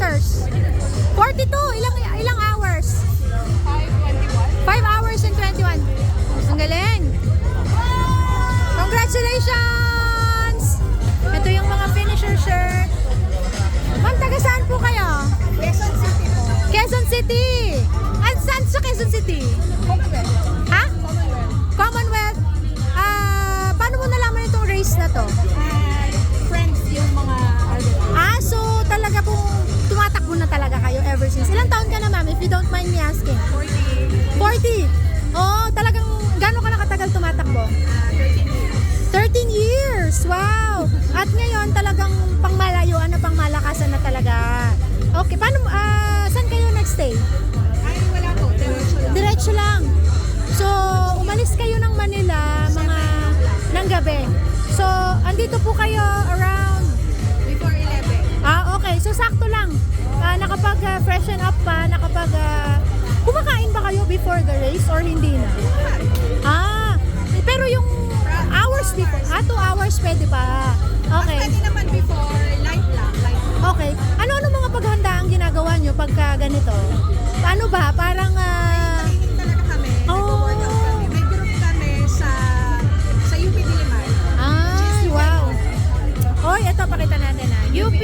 kilometers? 42. Ilang ilang hours? 521. 5 hours and 21. Ang galing. Congratulations! Ito yung mga finisher shirt. Ma'am, taga saan po kayo? Quezon City po. Quezon City. At saan sa Quezon City? Commonwealth. Ha? Commonwealth. Commonwealth. Ah, paano mo nalaman itong race na to? Ah, na ma'am, if you don't mind me asking? 40. 40. Oh, talagang gano'n ka nakatagal tumatakbo? ah, 13 years. 13 years! Wow! At ngayon talagang pangmalayuan na pangmalakasan na talaga. Okay, paano, ah, saan kayo nagstay? Ay, wala po. Diretso lang. Diretso lang. So, umalis kayo ng Manila mga ng gabi. So, andito po kayo around Ah, nakapag ah, freshen up pa, nakapag ah, kumakain ba kayo before the race or hindi na? Ah, pero yung hours before, ah, two hours pwede pa. Okay. Pwede naman before, light lang. Light lang. Okay. Ano-ano mga paghanda ang ginagawa nyo pagka ganito? Paano ba? Parang, ah, Training talaga kami. Oh. Nag-workout kami. May group kami sa sa UP Diliman. ay, wow. Hoy, ito pakita natin ah. UP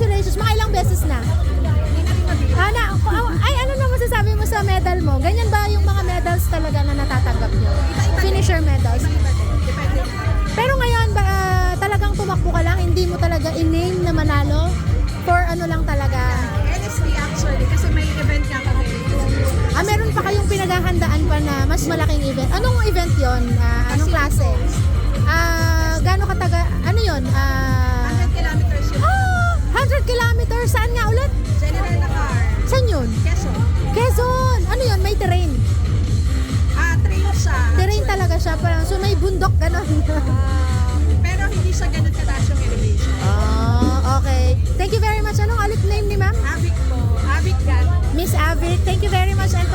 congratulations. Mga ilang beses na? Hindi namin mabili. Ana, ay ano na masasabi mo sa medal mo? Ganyan ba yung mga medals talaga na natatanggap nyo? Finisher medals? Pero ngayon ba ah, talagang tumakbo ka lang, hindi mo talaga in-name na manalo? For ano lang talaga? NSD actually, kasi may event nga kami. Ah, meron pa kayong pinaghahandaan pa na mas malaking event. Anong event yon? Ah, anong klase? Ah, gaano kataga? Kilometers. Saan nga ulit? general na car. Saan yun? Quezon. Quezon. Ano yun? May terrain. Ah, trail siya. Terrain talaga siya. Parang, so may bundok, gano'n. Ah, pero hindi siya ganun kataas yung elevation. Ah, okay. Thank you very much. Anong ulit name ni ma'am? Avic po. Avic Gan. Miss Avic. Thank you very much and